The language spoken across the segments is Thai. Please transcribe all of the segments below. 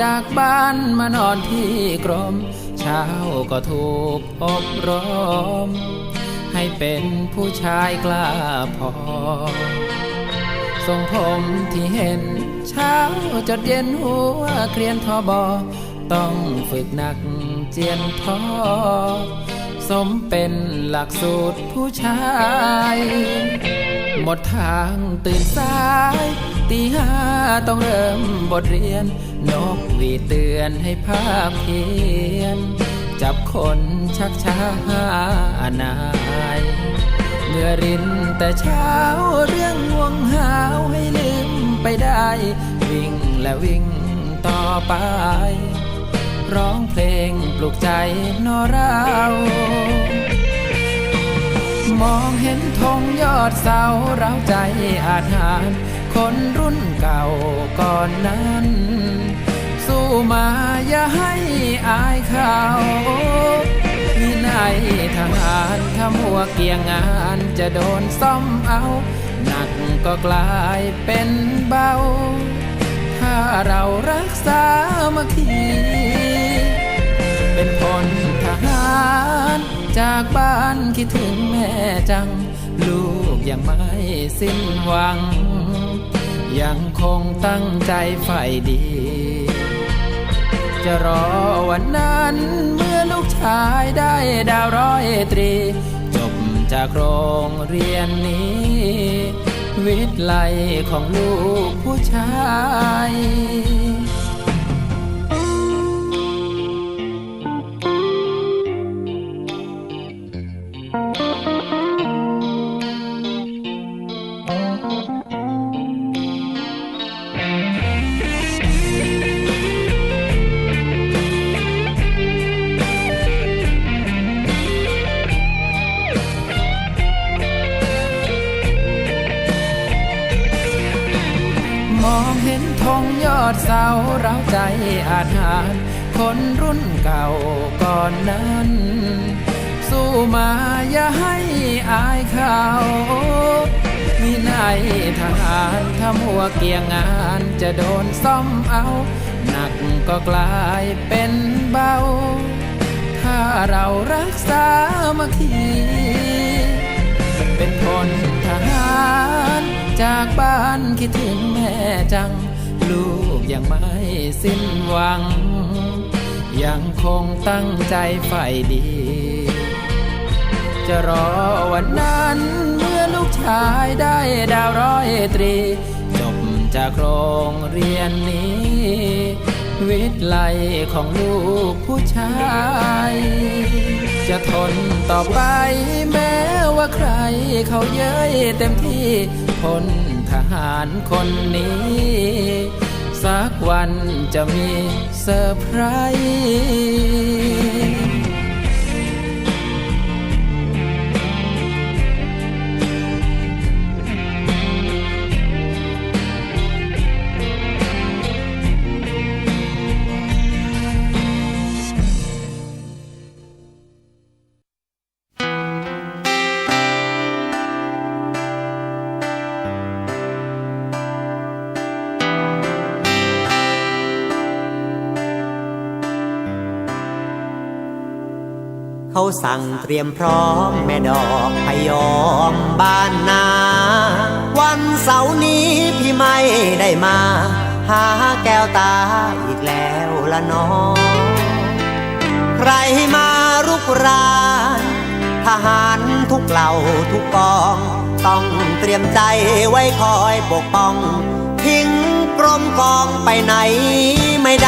จากบ้านมานอนที่กรม เช้าก็ถูกอบรม ให้เป็นผู้ชายกล้าพอ ทรงผมที่เห็น เช้าจดเย็นหัวเกรียนทอบอ ต้องฝึกหนักเจียนพอสมเป็นหลักสูตรผู้ชาย หมดทางตื่นสาย ตีห้าต้องเริ่มบทเรียน นกหวีดเตือนให้ภาพเขียน จับคนชักช้านายเมื่อรินแต่เช้าเรื่องห่วงหาวให้ลืมไปได้ วิ่งและวิ่งต่อไป ร้องเพลงปลุกใจนอเรา มองเห็นธงยอดเสาเราใจอาถรรพ์คนรุ่นเก่าก่อนนั้น สู้มาอย่าให้อายเขาวินัยทหารถ้ามัวเกี่ยงงานจะโดนซ่อมเอา หนักก็กลายเป็นเบา ถ้าเรารักษามาคีเป็นพลทหาร จากบ้านคิดถึงแม่จัง ลูกยังไม่สิ้นหวัง ยังคงตั้งใจใฝ่ดี จะรอวันนั้นเมื่อลูกชายได้ดาวร้อยตรี จบจากโรงเรียนนี้ วิทย์ไลของลูกผู้ชาย เสาเราใจอาถรรคนรุ่นเก่าก่อนนั้น สู้มาอย่าให้อายเขาวินัยทหารถ้ามัวเกี่ยงงานจะโดนซ่อมเอา หนักก็กลายเป็นเบา ถ้าเรารักษามาคีเป็นพลทหารจากบ้านคิดถึงแม่จัง ลูกยังไม่สิ้นหวัง ยังคงตั้งใจใฝ่ดี จะรอวันนั้นเมื่อลูกชายได้ดาวร้อยตรี จบจากโรงเรียนนี้ วิทย์ไลของลูกผู้ชาย จะทนต่อไปแม้ว่าใครเขาเย้ยเต็มที่พลท หารคนนี้ สักวันจะมีเซอร์ไพรส์ เขาสั่งเตรียมพร้อมแม่ดอกพยอมบ้านนา วันเสาร์นี้พี่ไม่ได้มา หาแก้วตาอีกแล้วละน้อง ใครมารุกรานทหารทุกเหล่าทุกกอง ต้องเตรียมใจไว้คอยปกป้อง ทิ้งกรมกองไปไหนไม่ได้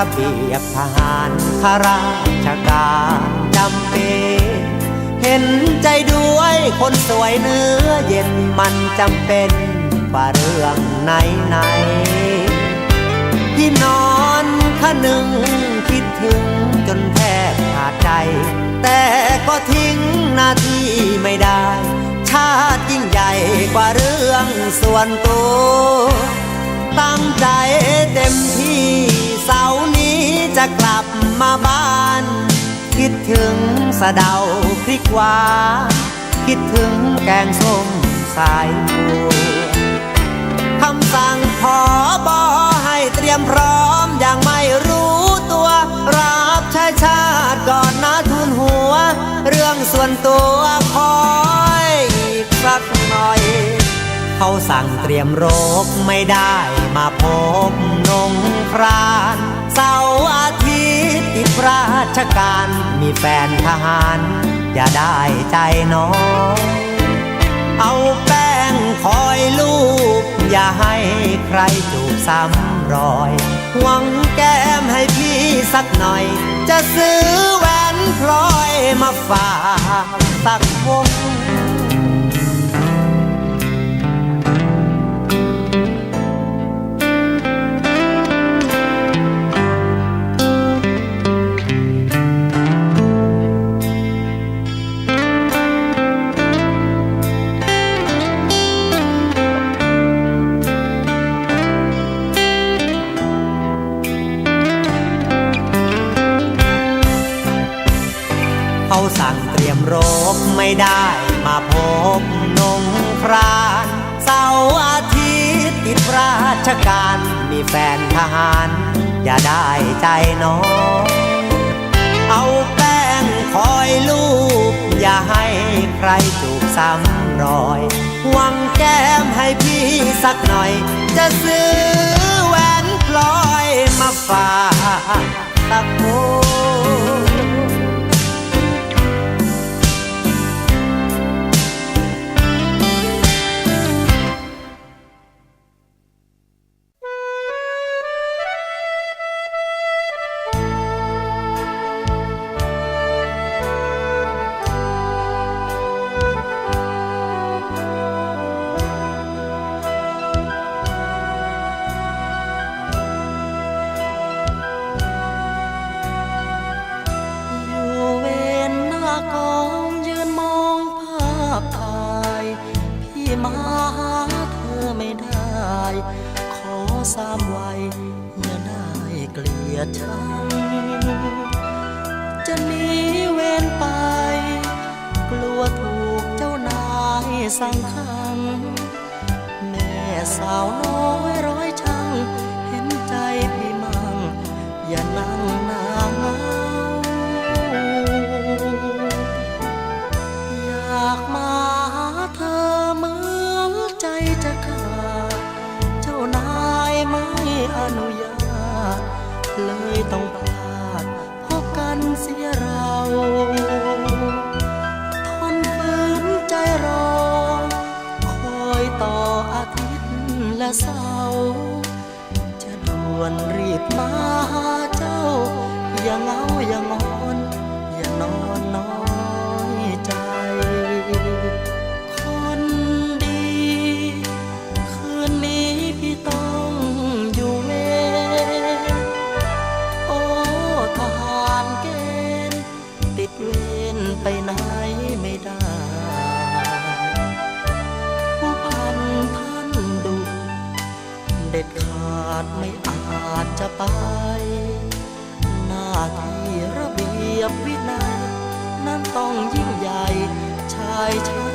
ระเบียบทหารข้าราชการจำเป็นเห็นใจด้วยคนสวยเนื้อเย็นมันจำเป็นกว่าเรื่องไหนไหนที่นอนขะนึงคิดถึงจนแทบขาดใจ แต่ก็ทิ้งหน้าที่ไม่ได้ ชาติยิ่งใหญ่กว่าเรื่องส่วนตัว ตั้งใจเต็มที่เสาร์นี้จะกลับมาบ้าน คิดถึงสะเดาพริกหวาคิดถึงแกงส้มสายบัวคำสั่งพอบอให้เตรียมพร้อมอย่างไม่รู้ตัว รับชายชาติก่อนนะทุนหัว เรื่องส่วนตัวคอย สั่งเตรียมรคไม่ได้มาพบนงครานเสาร์อาทิตย์ติดราชการมีแฟนทหาร อย่าได้ใจน้อยเอาแป้งคอยลูบอย่าให้ใครจูบซ้ำรอย หวังแก้มให้พี่สักหน่อย จะซื้อแหวนพลอยมาฝากสักวง เขาสั่งเตรียมโรคไม่ได้มาพบนงครานเสาร์อาทิตย์ติดราชการมีแฟนทหาร อย่าได้ใจน้อยเอาแป้งคอยลูบอย่าให้ใครจูบซ้ำรอย หวังแก้มให้พี่สักหน่อย จะซื้อแหวนพลอยมาฝากสักางคำแม่สาวน้อย จะไป หน้าที่ระเบียบวินัย นั้นต้องยิ่งใหญ่ชายชา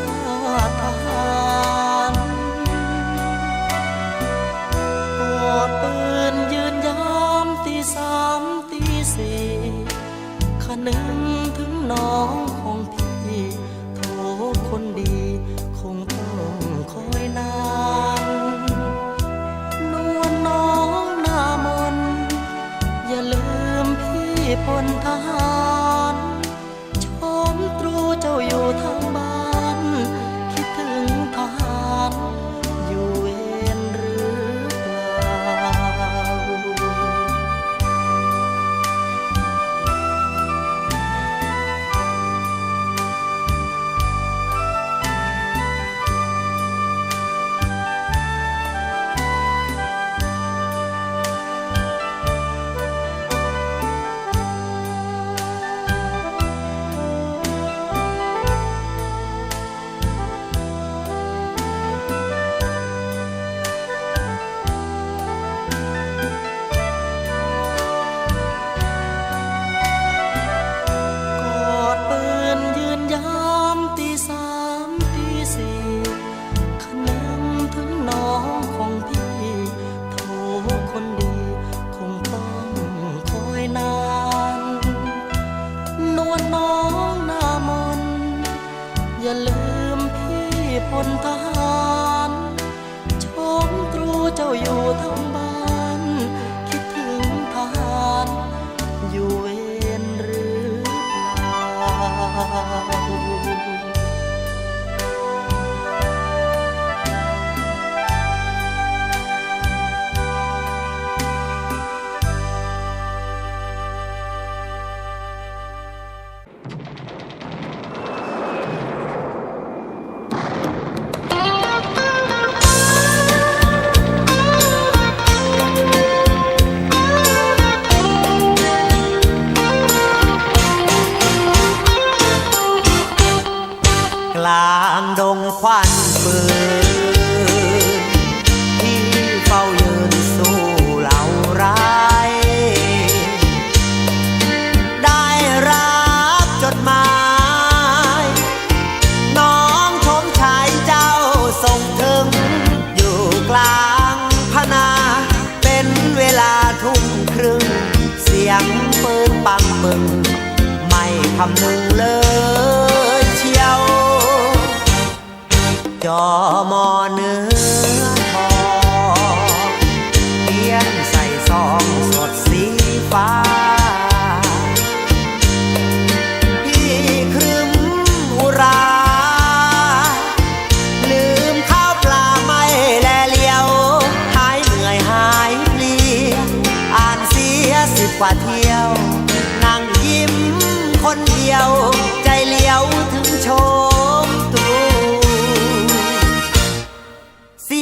อย่าลืมพี่พลทหารชมตรูเจ้าอยู่ทั้งบ้าน คิดถึงทหารอยู่เวรหรือเปล่าำมึงเลยเชียว จอมอ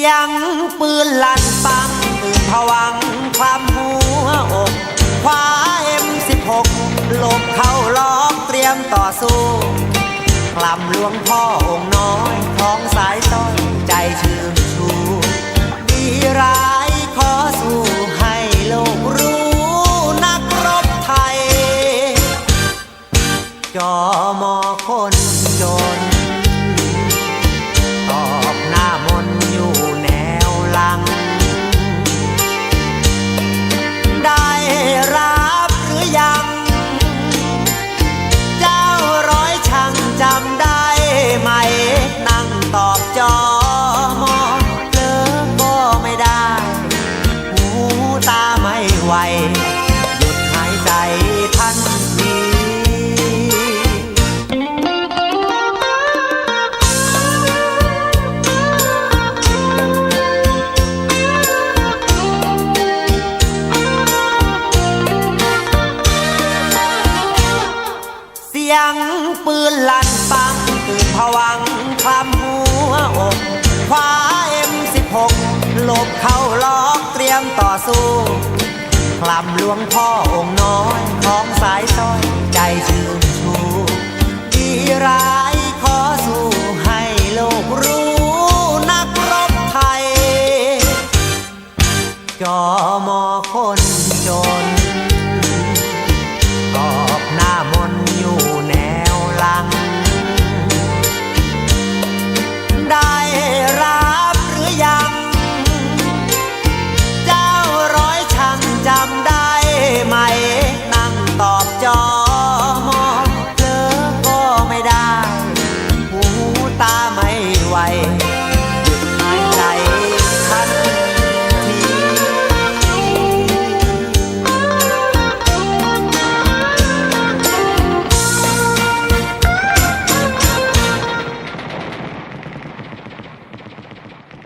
ยงปืนลั่นปังตื่นผวังคลำหัวอกคว้าเอ็มสิบหกลบเข้าล้อมเตรียมต่อสู้คลำหลวงพ่อองค์น้อยท้องสายต้อยใจชื่นชูดีร้ายขอสู้ให้โลกรู้นักรบไทย จอมอ คลำหลวงพ่อองค์น้อย